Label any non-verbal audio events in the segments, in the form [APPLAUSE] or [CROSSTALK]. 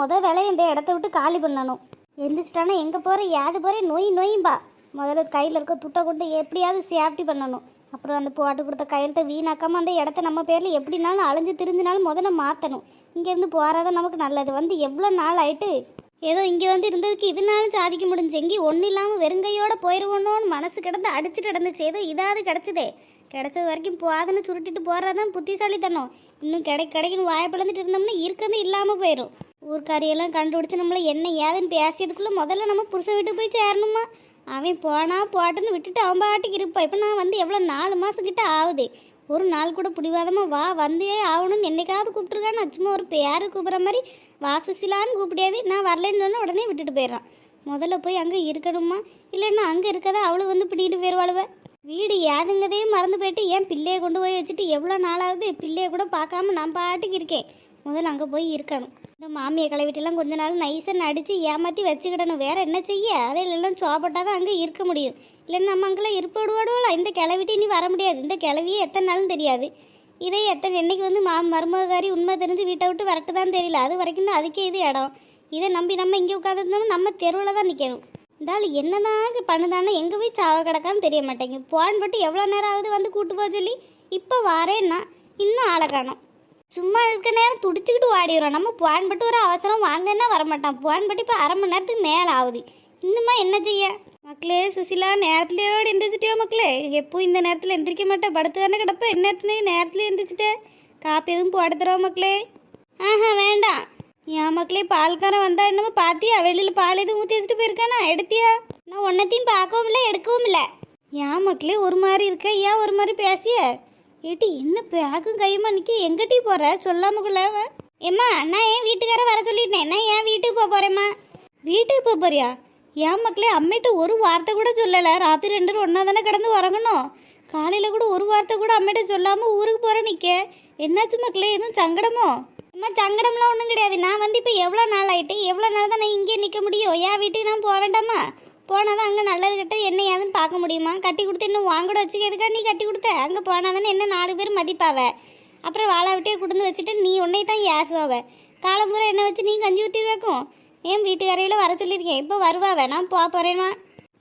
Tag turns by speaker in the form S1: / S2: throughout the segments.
S1: முத வேலை இந்த இடத்த விட்டு காலி பண்ணணும். எந்திரிச்சிட்டானா எங்கே போகிற யாது போகிற நோய் நோயும்பா முதல்ல கையில் இருக்க துட்டை கொண்டு எப்படியாவது சேஃப்டி பண்ணணும். அப்புறம் அந்த போட்டு கொடுத்த கையெழுத்தை வீணாக்காமல் அந்த இடத்த நம்ம பேரில் எப்படினாலும் அலைஞ்சு திரிஞ்சினாலும் முதல்ல மாற்றணும் இங்கேருந்து போகிறதான் நமக்கு நல்லது. வந்து எவ்வளோ நாள் ஆயிட்டு ஏதோ இங்கே வந்து இருந்ததுக்கு இதனாலும் சாதிக்க முடிஞ்சு. எங்கேயும் ஒன்றும் இல்லாமல் வெறுங்கையோட போயிடுவோன்னு மனசு கிடந்து அடிச்சுட்டு கிடந்துச்சு. ஏதோ இதாவது கிடச்சிதே. கிடைச்சது வரைக்கும் போகாதுன்னு சுருட்டிட்டு போகிறதான் புத்திசாலித்தனம். இன்னும் கிடை கிடைக்கணும் வாய்ப்பிழந்துட்டு இருந்தோம்னா இருக்கிறது இல்லாமல் போயிடும் ஊர்க்காரியெல்லாம் கண்டுபிடிச்சி நம்மளை என்ன ஏதுன்னு பேசியதுக்குள்ளே முதல்ல நம்ம புருஷன் வீட்டுக்கு போய் சேரணுமா? அவன் போனா போட்டுன்னு விட்டுட்டு அவன் பாட்டுக்கு இருப்பா. இப்போ நான் வந்து எவ்வளோ நாலு மாதம் கிட்ட ஆகுது. ஒரு நாள் கூட பிடிவாதமாக வா வந்தே ஆகணும்னு என்னைக்காவது கூப்பிட்டுருக்கான்னு சும்மா ஒரு பேரு கூப்பிட்ற மாதிரி வா சுசிலான்னு கூப்பிடியாது. நான் வரலைன்னு சொன்னா உடனே விட்டுட்டு போயிடுறான். முதல்ல போய் அங்கே இருக்கணுமா? இல்லைன்னா அங்கே இருக்கதா அவளு வந்து பிடிக்கிட்டு போயிடுவாளுவ? வீடு ஏதுங்கதே மறந்து போயிட்டு ஏன் பிள்ளையை கொண்டு போய் வச்சுட்டு எவ்வளோ நாளாகுது? பிள்ளையை கூட பார்க்காம நான் பாட்டுக்கு இருக்கேன். முதல்ல அங்கே போய் இருக்கணும். இந்த மாமியை கிளவிட்டெல்லாம் கொஞ்ச நாள் நைஸாக நடித்து ஏமாற்றி வச்சுக்கிடணும். வேற என்ன செய்ய? அதே எல்லாம் சோப்பட்டால் தான் அங்கே இருக்க முடியும். இல்லைன்னா நம்ம அங்கெல்லாம் இருப்ப இந்த கிளவிட்டு இனி வர முடியாது. இந்த கிளவியே எத்தனை நாளும் தெரியாது. இதே எத்தனை என்னைக்கு வந்து மா மருமகாரி உண்மை தெரிஞ்சு வீட்டை விட்டு வரட்டு தான் தெரியல. அது வரைக்கும் தான் அதுக்கே இது இடம். இதை நம்பி நம்ம இங்கே உட்காந்துருந்தோம்னா நம்ம தெருவில் தான் நிற்கணும் இருந்தாலும் என்னதான் பண்ணுதானே எங்கே போய் சாவ கிடக்கான்னு தெரிய மாட்டேங்க போன் பட்டு எவ்வளோ நேரம் ஆகுது வந்து கூட்டு போக சொல்லி. இப்போ வாரேன்னா இன்னும் ஆளை காணும். சும்மா இருக்க நேரம் துடிச்சிக்கிட்டு ஓடிடுறோம். நம்ம புவான்பட்டு ஒரு அவசரம் வாங்கன்னா வரமாட்டான். புவான்பட்டு இப்போ அரை மணி நேரத்துக்கு மேலே ஆகுது. இன்னுமா என்ன செய்ய? மக்களே சுசிலா நேரத்துலையோடு எந்திரிச்சிட்டியோ மக்களே? எப்போ இந்த நேரத்தில் எந்திரிக்க மாட்டேன் படுத்து தானே கிடப்ப. என்ன நேரத்தில் எந்திரிச்சிட்டே? காப்பி எதுவும் போட மக்களே? ஆஹா வேண்டாம். என் மக்களே பால்காரன் வந்தா என்னமோ பார்த்தியா வெளியில் பால் எதுவும் ஊற்றி வச்சுட்டு போயிருக்கானா? எடுத்தியா? நான் ஒன்றத்தையும் பார்க்கவும் இல்லை எடுக்கவும் இல்லை. ஏன் மக்களே ஒரு மாதிரி இருக்க? ஏன் ஒரு மாதிரி பேசிய? ஏட்டி என்ன பேக்கும் கையுமா நிற்க எங்கிட்டி போற? சொல்லாமக்குள்ள ஏம்மா நான் ஏன் வீட்டுக்கார வர சொல்லிட்டேன். நான் ஏன் வீட்டுக்கு போக போறேம்மா. வீட்டுக்கு போக போறியா? ஏன் மக்களே அம்மிட்ட ஒரு வார்த்தை கூட சொல்லலை. ராத்திரி ரெண்டு பேரும் ஒன்றா தானே கிடந்து உறங்கணும். காலையில் கூட ஒரு வார்த்தை கூட அம்மிட்ட சொல்லாமல் ஊருக்கு போகிற நிற்க என்னாச்சு மக்களே எதுவும் சங்கடமோ? அம்மா சங்கடம்லாம் ஒன்றும் கிடையாது. நான் வந்து இப்போ எவ்வளோ நாள் ஆயிட்டு எவ்வளோ நாள் தான் நான் இங்கே நிற்க முடியும்? என் வீட்டுக்கு நான் போக வேண்டாமா? போனால் தான் அங்கே நல்லது கிட்ட என்ன ஏதுன்னு பார்க்க முடியுமா? கட்டி கொடுத்து இன்னும் வாங்கூட வச்சுக்கிறதுக்கா நீ கட்டி கொடுத்த? அங்கே போனால் தானே என்ன நாலு பேர் மதிப்பாவ? அப்புறம் வாழை விட்டே கொடுந்து வச்சுட்டு நீ உன்னை தான் ஏசுவாவ காலம்பூரா என்ன வச்சு நீ கஞ்சி ஊற்றி வைக்கும். ஏன் வீட்டுக்காரையில் வர சொல்லியிருக்கேன்? இப்போ வருவாவ நான் போக போகிறேன்னா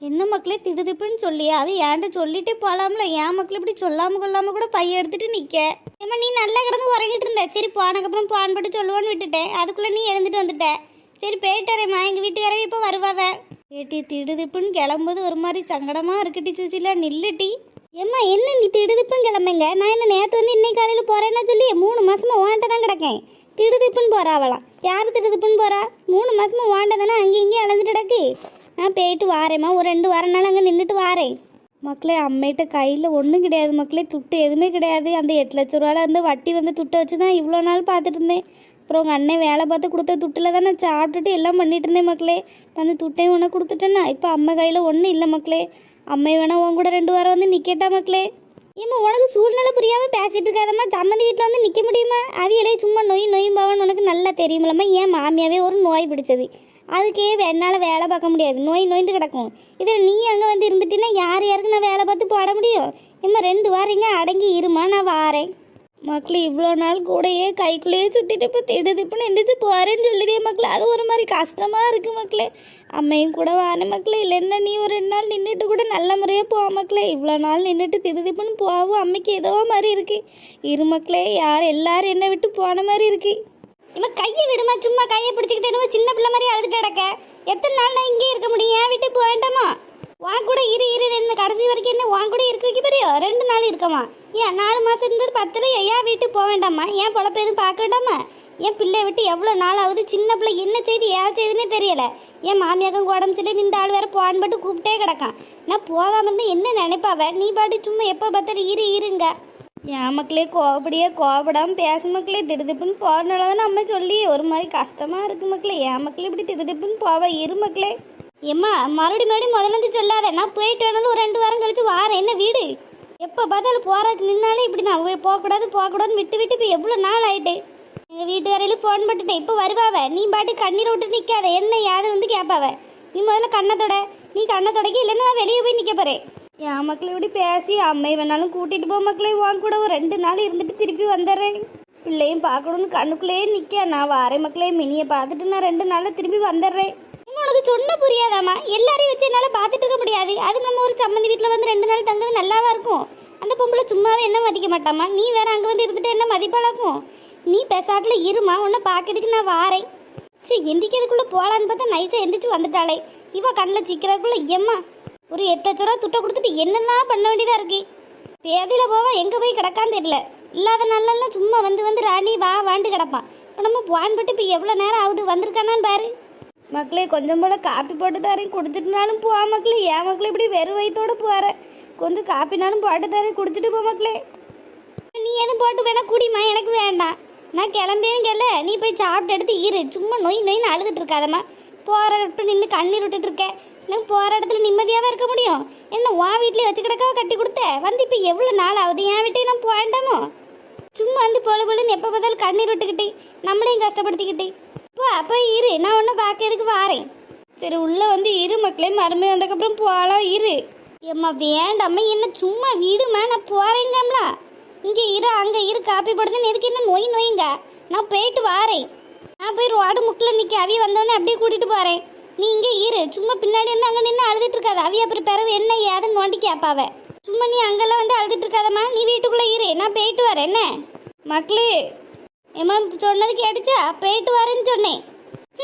S1: என்ன மக்களே திடுதிப்புன்னு சொல்லியா? அது ஏன்ட்டு சொல்லிட்டு போகலாம்ல ஏன் மக்கள் இப்படி சொல்லாமல் கொள்ளாமல் கூட பைய எடுத்துட்டு நிற்க ஏம்மா நீ நல்லா கிடந்து உறங்கிட்டு இருந்த. சரி போனதுக்கப்புறம் போன் போட்டு சொல்லுவான்னு விட்டுட்டேன். அதுக்குள்ளே நீ எழுந்துட்டு வந்துட்ட. சரி போயிட்டாரேம்மா எங்கள் வீட்டுக்காரவே இப்போ வருவாவ. ஏட்டி திடுதிப்புன்னு கிளம்புது ஒரு மாதிரி சங்கடமாக இருக்குட்டி சூச்சில நில்லுட்டி ஏம்மா என்ன நீ திடுதுப்புன்னு கிளம்புங்க? நான் என்ன நேற்று வந்து இன்னைக்கு காலையில் போகிறேன்னா சொல்லி மூணு மாதமாக வாண்ட தான் கிடக்கேன். திடுதிப்புன்னு போறா அவளாம் யார் திடுதிப்புன்னு போகிறா மூணு மாதமாக வாண்ட தானே அங்கே இங்கேயும் அலைஞ்சிட்டு கிடக்கு. நான் போயிட்டு வாரேம்மா. ஒரு ரெண்டு வாரம் நாள் அங்கே நின்றுட்டு வாரேன். மக்களே அம்மைகிட்ட கையில் ஒன்றும் கிடையாது மக்களே. துட்டு எதுவுமே கிடையாது. அந்த எட்டு லட்ச ரூபாவில் வந்து வட்டி வந்து துட்டை வச்சு தான் இவ்வளோ நாள் பார்த்துட்டு இருந்தேன். அப்புறம் உங்கள் அண்ணன் வேலை பார்த்து கொடுத்த துட்டில் தான் நான் சாப்பிட்டுட்டு எல்லாம் பண்ணிட்டு இருந்தேன் மக்களே. அந்த துட்டையும் உனக்கு கொடுத்துட்டேன்னா இப்போ அம்மா கையில் ஒன்றும் இல்லை மக்களே. அம்மை வேணா உன் கூட ரெண்டு வாரம் வந்து நிற்கட்டா மக்களே. ஏம்மா உனக்கு சூழ்நிலை புரியாமல் பேசிகிட்டு இருக்காதம்மா? சம்மந்தி வீட்டில் வந்து நிற்க முடியுமா? அவியலே சும்மா நொய் நொயும் பாவன் உனக்கு நல்லா தெரியுமில்லம்மா. ஏன் மாமியாவே ஒரு நோய் பிடிச்சது. அதுக்கே என்னால் வேலை பார்க்க முடியாது. நோய் நோயிட்டு கிடக்கும். இதில் நீ அங்கே வந்து இருந்துட்டீன்னா யார் யாருக்கு நான் வேலை பார்த்து போட முடியும்? இம்மா ரெண்டு வாரம் இங்கே அடங்கி இருமா நான் வாரேன். மக்கள் இவ்வளோ நாள் கூடயே கைக்குள்ளேயே சுற்றிட்டு இப்போ திடுதிப்புன்னு எந்திரிச்சு போகிறேன்னு சொல்லுதே மக்களே. அது ஒரு மாதிரி கஷ்டமாக இருக்குது மக்களே. அம்மையும் கூட வான மக்களே. இல்லைன்னா நீ ஒரு ரெண்டு நாள் நின்றுட்டு கூட நல்ல முறையாக போ மக்களே. இவ்வளோ நாள் நின்றுட்டு திடுதிப்புன்னு போகும் அம்மைக்கு ஏதோ மாதிரி இருக்குது இரு மக்களே யார் எல்லாரும் என்னை விட்டு போன மாதிரி இருக்குது இவன் கையை விடுமா சும்மா கையை பிடிச்சிக்கிட்டு என்னமோ சின்ன பிள்ளை மாதிரி அழுதுட்டு கிடக்க. எத்தனை நாள் நான் இங்கே இருக்க முடியும்? என் வீட்டுக்கு போக உன் கூட இரு இரு ரெண்டு கடைசி வரைக்கும் என்ன உன் கூட இருக்க வைக்க பெரியோ ரெண்டு நாள் இருக்கமா? ஏன் நாலு மாதம் இருந்தது பத்தில் ஏன் வீட்டுக்கு போக வேண்டாமா? ஏன் பொழப்ப எதுவும் பார்க்க வேண்டாமா? என் பிள்ளை விட்டு எவ்வளோ நாள் ஆகுது? சின்ன பிள்ளை என்ன செய்து ஏன் செய்துன்னே தெரியலை. என் மாமியாக்கம் உடம்பு சொல்லி இந்த ஆள் வேற போன் பட்டு கூப்பிட்டே கிடக்கான். நான் போகாம இருந்து என்ன நினைப்பாவ? நீ பாட்டு சும்மா எப்போ பார்த்தாலும் இரு இருங்க. என் மக்களே கோபடியே கோபடாமல் பேச மக்களே திடுதிப்புன்னு போகிறனால தான் அம்மா சொல்லி ஒரு மாதிரி கஷ்டமாக இருக்குது மக்களே. என் மக்களே இப்படி திடுதிப்புன்னு போவ இரு மக்களே. ஏம்மா மறுபடியும் மறுபடியும் முதலேருந்து சொல்லாத. நான் போயிட்டு வேணாலும் ஒரு ரெண்டு வாரம் கழிச்சு வாரேன். என்ன வீடு? எப்போ பார்த்தாலும் போகிறதுக்கு நின்னாலே இப்படி நான் போய் போகக்கூடாது போகக்கூடாதுன்னு விட்டு விட்டு இப்போ எவ்வளோ நாள் ஆயிட்டு? எங்கள் வீட்டுக்காரையிலும் ஃபோன் பண்ணிட்டேன் இப்போ வருவாவ? நீ பாட்டு கண்ணீர் விட்டு நிற்காத என்ன யாது வந்து கேட்பாவ நீ முதல்ல கண்ணத்தோட நீ கண்ணத்தோடக்கி இல்லைன்னா நான் வெளியே போய் நிற்க போகிறேன் என் மக்களை இப்படி பேசி அம்மை வேணாலும் கூட்டிகிட்டு போ மக்களே. வாங்க கூட ஒரு ரெண்டு நாள் இருந்துட்டு திருப்பி வந்துடுறேன். பிள்ளையும் பார்க்கணும்னு கண்ணுக்குள்ளேயே நிற்க நான் வாரேன் மக்களே. மினியை பார்த்துட்டு நான் ரெண்டு நாளில் திரும்பி வந்துடுறேன். உனக்கு சொன்ன புரியாதாம்மா. எல்லாரையும் வச்சு என்னால் பார்த்துட்டு இருக்க முடியாது. அது நம்ம ஒரு சம்மந்தி வீட்டில் வந்து ரெண்டு நாள் தங்குறது நல்லாவா இருக்கும். அந்த பொம்பளை சும்மாவே என்ன மதிக்க மாட்டாம்மா. நீ வேற அங்கே வந்து இருந்துட்டு என்ன மதிப்பழக்கும் நீ பெசாட்டில் இருமா உன்னை பார்க்கறதுக்கு நான் வாரேன். சரி எந்திக்கிறதுக்குள்ளே போகலான்னு பார்த்தா நைஸாக எந்திரிச்சு வந்துட்டாளே. இவ கண்ணில் சிக்கிறதுக்குள்ளே எம்மா ஒரு எட்டு லட்ச ரூபா துட்டை கொடுத்துட்டு என்னெல்லாம் பண்ண வேண்டியதாக இருக்கு? பேதியில் போவா எங்கே போய் கிடக்கான்னு தெரியல. இல்லாத நாளெல்லாம் சும்மா வந்து வந்து ராணி வா வாண்டு கிடப்பான் இப்போ நம்ம வான்பட்டு இப்போ எவ்வளோ நேரம் ஆகுது? வந்திருக்கானான்னு பாரு. மக்களே கொஞ்சம் போல் காப்பி போட்டு தரேன் குடிச்சிட்டுனாலும் போவா மக்களே. ஏன் மக்களே இப்படி வெறும் வயிற்றோடு போகிற கொஞ்சம் காப்பினாலும் போட்டு தரேன் குடிச்சிட்டு போ மக்களே. நீ எதுவும் போட்டு வேணா குடிமா எனக்கு வேண்டாம். நான் கிளம்பேன்னு கேள. நீ போய் சாப்பிட்டு எடுத்து இரு. சும்மா நொய் நொய்னு அழுதுட்டு இருக்காதம்மா. போகிற இடத்துல நின்று கண்ணீர் விட்டுட்டு இருக்கேன் நான் போகிற இடத்துல நிம்மதியாகவே இருக்க முடியும்? என்ன உன் வீட்லேயே வச்சு கிடக்காவ கட்டி கொடுத்த? வந்து இப்போ எவ்வளோ நாள் ஆகுது? என் வீட்டையும் நான் போவேண்டாமோ சும்மா வந்து பொழு பொழுன்னு எப்போ பார்த்தாலும் கண்ணீர் விட்டுக்கிட்டு நம்மளையும் கஷ்டப்படுத்திக்கிட்டு. அப்போ இரு. நான் ஒன்றும் பார்க்கறதுக்கு வாரேன். சரி உள்ளே வந்து இரு மக்களே. மருமை வந்ததுக்கப்புறம் போகலாம் இரு. ஏம்மா வேண்டாம்மா. என்ன சும்மா விடுமா? நான் போகிறேங்கம்ல இங்கே இரு அங்கே இரு. காப்பி போடுதுன்னு எதுக்கு என்ன நோய் நோய்ங்க? நான் போயிட்டு வாரேன். நான் போய் ரோடு முக்கில் நிற்க அவிய வந்தோடனே அப்படியே கூட்டிகிட்டு போகிறேன் நீ இங்கே இரு. சும்மா பின்னாடி வந்து அங்கே நின்று அழுதுட்டு இருக்காது. அவிய அப்புறம் பிறகு என்ன ஏதுன்னு நோண்டி கேட்பாவ சும்மா நீ அங்கெல்லாம் வந்து அழுதுட்டு இருக்காதம்மா. நீ வீட்டுக்குள்ளே இரு. நான் போயிட்டு வரேன். என்ன? மக்களே ஏம்மா சொன்னது கேட்டுச்சா? போயிட்டு வரேன்னு சொன்னேன்.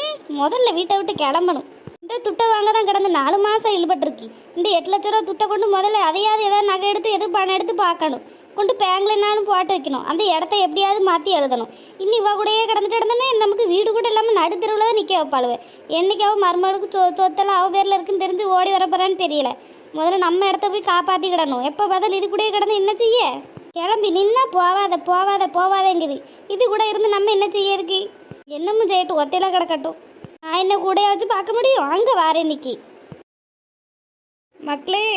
S1: ம், முதல்ல வீட்டை விட்டு கிளம்பணும். இந்த துட்டை வாங்க தான் கிடந்து நாலு மாதம் இழுபட்டுருக்கு. இந்த எட்டு லட்ச ரூபா துட்டை கொண்டு முதல்ல அதையாவது ஏதாவது நகை எடுத்து எதுவும் பணம் எடுத்து பார்க்கணும். கொண்டு பேங்க்ல என்னாலும் போட்டு வைக்கணும். அந்த இடத்த எப்படியாவது மாற்றி எழுதணும். இன்னும் இவ கூடயே கிடந்துட்டு இருந்தோன்னே நமக்கு வீடு கூட இல்லாமல் நடுத்தருவில் தான் நிற்க வைப்பாளுவே. என்னைக்கு அவள் மருமகளுக்கு சொ சொத்தெல்லாம் அவள் பேரில் இருக்குன்னு தெரிஞ்சு ஓடி வரப்போறான்னு தெரியல. முதல்ல நம்ம இடத்த போய் காப்பாற்றிக்கிடணும் எப்போ பதில் இது கூடயே கிடந்து என்ன செய்ய? கிளம்பி நின்னா போவாத போவாத போவாதங்குது. இது கூட இருந்து நம்ம என்ன செய்யறதுக்கு என்னமும் செய்யட்டும் ஒத்தையில கிடக்கட்டும். நான் என்ன கூட வச்சு பார்க்க முடியும்? அங்கே வாரேன் இன்னைக்கு. மக்களே.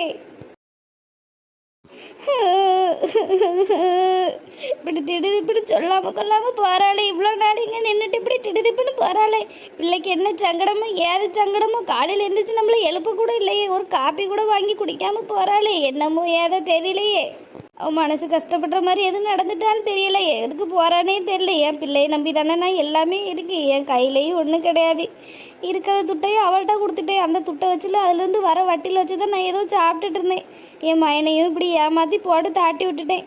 S1: இப்படி திடுதிப்புன்னு சொல்லாம கொள்ளாம போறாளே. இவ்வளோ நாள் இங்கே நின்றுட்டு இப்படி திடுதிப்புன்னு போறாளே. பிள்ளைக்கு என்ன சங்கடமோ ஏது சங்கடமோ காலையில் எழுந்திரிச்சு நம்மள எழுப்ப கூட இல்லையே. ஒரு காப்பி கூட வாங்கி குடிக்காம போறாளே. என்னமோ ஏதோ தெரியலையே. அவன் மனசு கஷ்டப்படுற மாதிரி எதுவும் நடந்துட்டான்னு தெரியல. எதுக்கு போறானே தெரியல. என் பிள்ளையை நம்பி தானே நான் எல்லாமே இருக்கு என் கையிலையும் ஒன்றும் கிடையாது. இருக்கிற துட்டையும் அவள்கிட்ட கொடுத்துட்டேன். அந்த துட்டை வச்சுல அதுலேருந்து வர வட்டியில் வச்சு தான் நான் ஏதோ சாப்பிட்டுட்டு இருந்தேன். என் மயனையும் இப்படி ஏமாற்றி போட்டு தாட்டி விட்டுட்டேன்.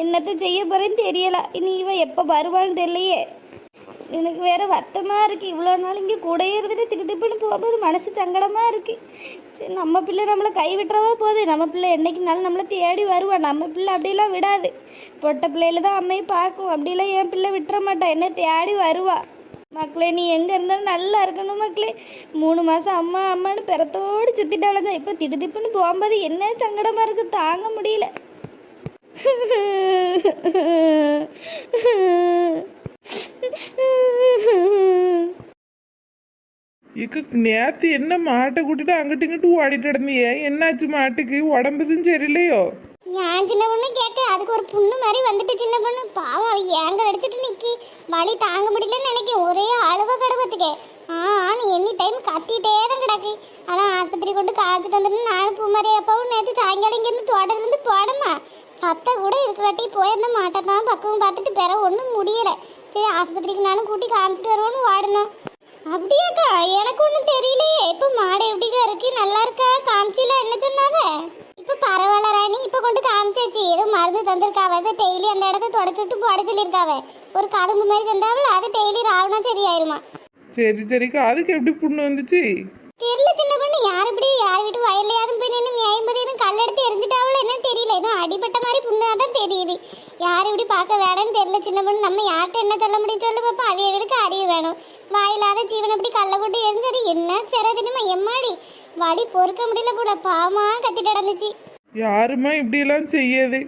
S1: என்னத்தை செய்ய போறேன்னு தெரியல. இனி இவன் எப்போ வருவான்னு தெரியலையே. எனக்கு வேற வருத்தமாக இருக்குது இவ்வளோ நாள் இங்கே கூடயே இருந்துட்டு திருத்திப்புன்னு போகும்போது மனசு சங்கடமாக இருக்குது சரி நம்ம பிள்ளை நம்மளை கை விட்டுறவா போகுது. நம்ம பிள்ளை என்னைக்குனாலும் நம்மளை தேடி வருவா? நம்ம பிள்ளை அப்படிலாம் விடாது. பொட்ட பிள்ளையில தான் அம்மையை பார்க்கும். அப்படிலாம் என் பிள்ளை விட்டுற மாட்டா. என்ன தேடி வருவா. மக்களே நீ எங்கே இருந்தாலும் நல்லா இருக்கணும் மக்களே. மூணு மாதம் அம்மா அம்மான்னு பிறத்தோடு சுற்றிட்டாலும் இப்போ திடுதிப்புன்னு போகும்போது என்ன சங்கடமாக இருக்குது தாங்க முடியல. [LAUGHS]
S2: இக்கு நேத்து என்ன மாட்டை கூட்டிட்டு அங்கிட்டு இங்கிட்டு ஓடிட்டு கிடந்தியே என்னாச்சு மாட்டுக்கு? உடம்புதும் சரியில்லையோ?
S3: ஏன் சின்ன பொண்ணு கேட்க அதுக்கு ஒரு புண்ணு மாதிரி வந்துட்டு சின்ன பொண்ணு. பாவம் அவ ஏங்க அடிச்சிட்டு நிக்கி. வலி தாங்க முடியலன்னு நினைக்க. ஒரே அழுவ கடவுத்துக்கு. ஆ எனி டைம் கத்திட்டே தான் கிடக்கு. அதான் ஆஸ்பத்திரி கொண்டு காய்ச்சிட்டு வந்துட்டு நானும் பூமாரி அப்பாவும் நேற்று சாயங்காலம் இங்கேருந்து தோட்டத்துலேருந்து போடமா சத்த கூட இருக்கலாட்டி போயிருந்த மாட்டை தான் பக்கம் பார்த்துட்டு பெற ஒன்றும் முடியலை. சரி ஆஸ்பத்திரிக்கு நானும் கூட்டி காமிச்சிட்டு வருவோன்னு வாடணும் அப்படியாக்கா? எனக்கு ஒன்றும் தெரியலையே. இப்போ மாடு எப்படிக்கா இருக்கு? நல்லா இருக்கா? காமிச்சில? என்ன சொன்னாவ? இப்போ பரவாயில்ல ராணி. இப்போ கொண்டு காமிச்சாச்சு. ஏதோ மருந்து தந்திருக்காவ அதை டெய்லி அந்த இடத்த தொடச்சுட்டு போட சொல்லியிருக்காவ. ஒரு கரும்பு மாதிரி தந்தாவல அது டெய்லி ராவணா சரியாயிருமா?
S2: சரி சரிக்கா. அதுக்கு எப்படி புண்ணு வந்துச்சு?
S3: தெரியல சின்ன பொண்ணு. யார் இப்படி யார் வீட்டு வயல்லையாவது போய் நின்று மேயும்போது எதுவும் கல் எடுத்து எரிஞ்சிட்டாவளோ என்னன்னு தெரியல. எதுவும் அடிபட்ட மாதிரி புண்ணாக தான் தெரியுது. யார் இப்படி பார்க்க வேடன்னு தெரியல சின்ன பொண்ணு. நம்ம யார்கிட்ட என்ன சொல்ல முடியும் சொல்லு பாப்பா. அவியவருக்கு அறிய வேணும். வாயில்லாத ஜீவன் இப்படி கல்லை கொண்டு எரிஞ்சது என்ன சிற தினமா? எம்மாடி? வலி பொறுக்க முடியல கூட பாவமா கத்திட்டு நடந்துச்சு
S2: யாருமா இப்படி எல்லாம் செய்யாது.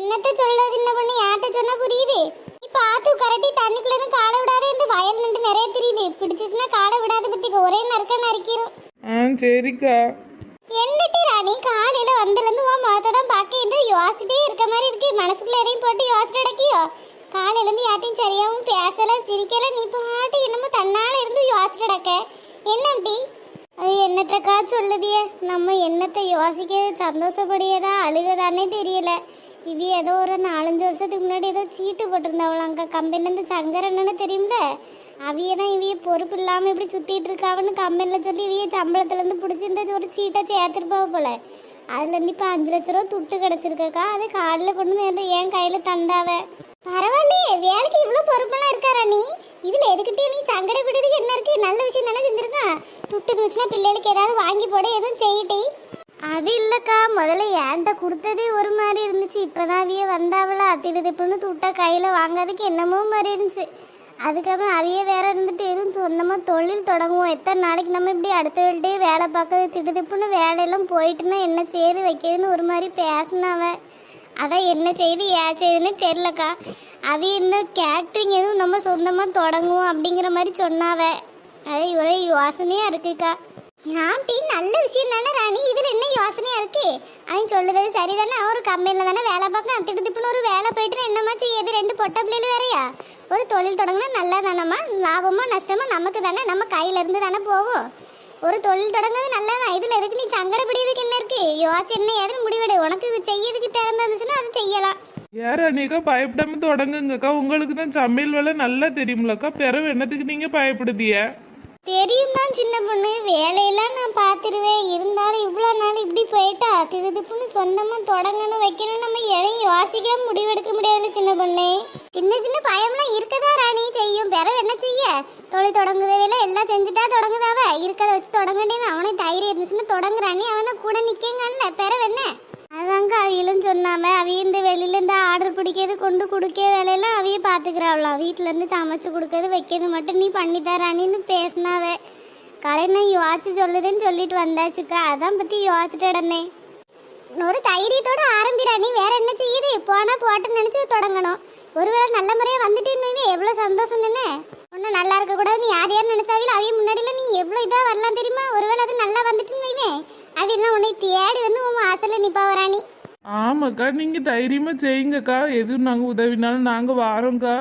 S3: என்னத்த சொல்ல சின்ன பொண்ணு? யார்கிட்ட சொன்னா புரியுது? இப்ப ஆத்து கரட்டி தண்ணிக்குள்ள இருந்து காடை விடாத இந்த வயல் நின்று நிறைய தெரியுது. பிடிச்சிச்சுன்னா காடை விடாத பத்திக்க ஒரே நறுக்க நறுக்கிறோம்
S2: ஆ சரிக்கா.
S3: என்னட்டு ராணி காலையில வந்திருந்து உன் முகத்தை தான் பார்க்க இந்த யோசிச்சிட்டே இருக்க மாதிரி இருக்கு. மனசுக்குள்ள எதையும் போட்டு யோசிச்சு அடக்கியோ காலையில இருந்து யார்ட்டையும் சரியாவும் பேசல சிரிக்கல நீ பாட்டு என்னமோ தன்னால இருந்து யோசிச்சு அடக்க என்ன அப்படி அது என்னத்தக்கா சொல்லுதியே? நம்ம என்னத்தை யோசிக்க சந்தோஷப்படியதா அழுகதானே தெரியல. இவ ஏதோ ஒரு நாலஞ்சு வருஷத்துக்கு முன்னாடி ஏதோ சீட்டு போட்டிருந்தாவளாங்க கம்பெனிலேருந்து சங்கரன்னு தெரியும்ல? அவிய தான் இவிய பொறுப்பு இல்லாமல் இப்படி சுற்றிட்டு இருக்காவன்னு கம்பெனியில் சொல்லி இவிய சம்பளத்துலேருந்து பிடிச்சிருந்த ஒரு சீட்டை சேர்த்துருப்பாவ போல. அதுலேருந்து இப்போ அஞ்சு லட்ச ரூபா துட்டு கிடச்சிருக்கக்கா அதை காலில் கொண்டு வந்து என் கையில் தந்தாவ. பரவாயில்லையே வேலைக்கு இவ்வளோ பொறுப்பெல்லாம் இருக்காரா நீ? இதில் எதுக்கிட்டே நீ சங்கடப்படுறதுக்கு என்ன இருக்கு? நல்ல விஷயம் தானே செஞ்சிருக்கான் துட்டு இருந்துச்சுன்னா பிள்ளைகளுக்கு ஏதாவது வாங்கி போட எதுவும் செய்யிட்டே அது இல்லைக்கா. முதல்ல ஏன்ட்ட கொடுத்ததே ஒரு மாதிரி இருந்துச்சு. இப்போதான் அவிய வந்தாவளா. திருதிப்புன்னு துட்டா கையில் வாங்காததுக்கு என்னமோ மாதிரி இருந்துச்சு. அதுக்கப்புறம் அவிய வேற இருந்துட்டு எதுவும் சொந்தமாக தொழில் தொடங்குவோம். எத்தனை நாளைக்கு நம்ம இப்படி அடுத்த வீட்டையே வேலை பார்க்கறது திடுதிப்புன்னு வேலையெல்லாம் போயிட்டுனா என்ன செய்து வைக்கிறதுன்னு ஒரு மாதிரி பேசினாவ. அதான் என்ன செய்து ஏன் செய்யுதுன்னு தெரிலக்கா அவிய இந்த கேட்ரிங் எதுவும் நம்ம சொந்தமாக தொடங்குவோம் அப்படிங்கிற மாதிரி சொன்னாவ. அது ஒரே யோசனையாக இருக்குக்கா. ஆண்டி நல்ல விஷயம் தானே ராணி. இதில் என்ன யோசனையாக இருக்கு? அவன் சொல்லுறது சரிதானே? ஒரு கம்பெனியில் தானே வேலை பார்க்க திடுதிப்புன்னு ஒரு வேலை போயிட்டு என்னம்மா செய்யுது ரெண்டு பொட்டை பிள்ளைகள் வேறையா? ஒரு தொழில் தொடங்கினா நல்லா தானம்மா? லாபமோ நஷ்டமோ நமக்கு தானே? நம்ம கையில இருந்து தானே போவோம். ஒரு தொழில் தொடங்குறது நல்லதான் இதில் எதுக்கு நீ சங்கடப்படுறதுக்கு என்ன இருக்கு? யோசனை என்ன ஏதுன்னு முடிவெடு. உனக்கு செய்யறதுக்கு திறமை இருந்துச்சுன்னா அது செய்யலாம்.
S2: யார் அன்னைக்கா பயப்படாம தொடங்குங்கக்கா உங்களுக்கு தான் சமையல் வேலை நல்லா தெரியும்லக்கா பிறகு என்னத்துக்கு நீங்க பயப்படுதியா
S3: தெரியும் தான் சின்ன பொண்ணு. வேலையெல்லாம் நான் பார்த்துருவேன். இருந்தாலும் இவ்வளோ நாள் இப்படி போயிட்டா? திருதுப்புன்னு சொந்தமாக தொடங்கணும் வைக்கணும் நம்ம எதையும் யோசிக்க முடிவெடுக்க முடியாது சின்ன பொண்ணு. சின்ன சின்ன பயம்லாம் இருக்கதா ராணி? செய்யும். பிறகு என்ன செய்ய? தொழில் தொடங்குதவையில எல்லாம் செஞ்சுட்டா தொடங்குதாவ? இருக்கதை வச்சு தொடங்க வேண்டியது அவனுக்கு தைரியம் இருந்துச்சுன்னு தொடங்குறானே. அவனை கூட நிற்கங்கல்ல பிறகு என்ன? அதாங்க அவியலும் சொன்னாம அவிய இந்த வெளியில இந்த ஆர்டர் பிடிக்கிறது கொண்டு கொடுக்க வேலையெல்லாம் அவிய பாத்துக்கிறாவலாம் வீட்ல இருந்து சமைச்சு கொடுக்கறது வைக்கிறது மட்டும் நீ பண்ணி தரானின்னு பேசினாவ. கலைஞ யோசிச்சு சொல்லுதுன்னு சொல்லிட்டு வந்தாச்சுக்கா. அதான் பத்தி யோசிச்சுட்டு இடனே ஒரு தைரியத்தோட ஆரம்பிடா. நீ வேற என்ன செய்யுது? போனா போட்டு நினைச்சு தொடங்கணும். ஒருவேளை நல்ல முறையா வந்துட்டேன்னு எவ்வளவு சந்தோஷம் தானே? ஒன்னும் நல்லா இருக்க கூடாது நீ யார் யார் நினைச்சாவில அவைய முன்னாடியில நீ எவ்வளவு இதா வரலாம் தெரியுமா? ஒருவேளை அது நல்லா வந்துட்டுன்னு வைவேன் அவியெல்லாம் உன்னை தேடி வந்து உன் வாசல்ல நிப்பா வராணி.
S2: ஆமாக்கா நீங்க தைரியமா செய்யுங்கக்கா. எதுவும் நாங்க உதவினாலும் நாங்க வாரோம்க்கா.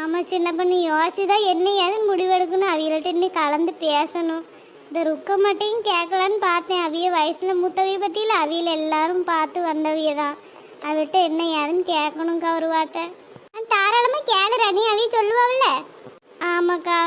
S3: ஆமா சின்ன பண்ணி யோசிச்சுதான் என்ன ஏதுன்னு முடிவெடுக்கணும். அவியல்கிட்ட இன்னும் கலந்து பேசணும். இந்த ருக்க மட்டும் கேட்கலான்னு பார்த்தேன். அவிய வயசுல மூத்தவிய பத்தியில அவியல் எல்லாரும் பார்த்து வந்தவிய தான் அவர்கிட்ட என்ன ஏதுன்னு கேட்கணும்க்கா ஒரு வார்த்தை. தாராளமா கேளு ராணி அவிய சொல்லுவாவில்ல ஆமாக்கா.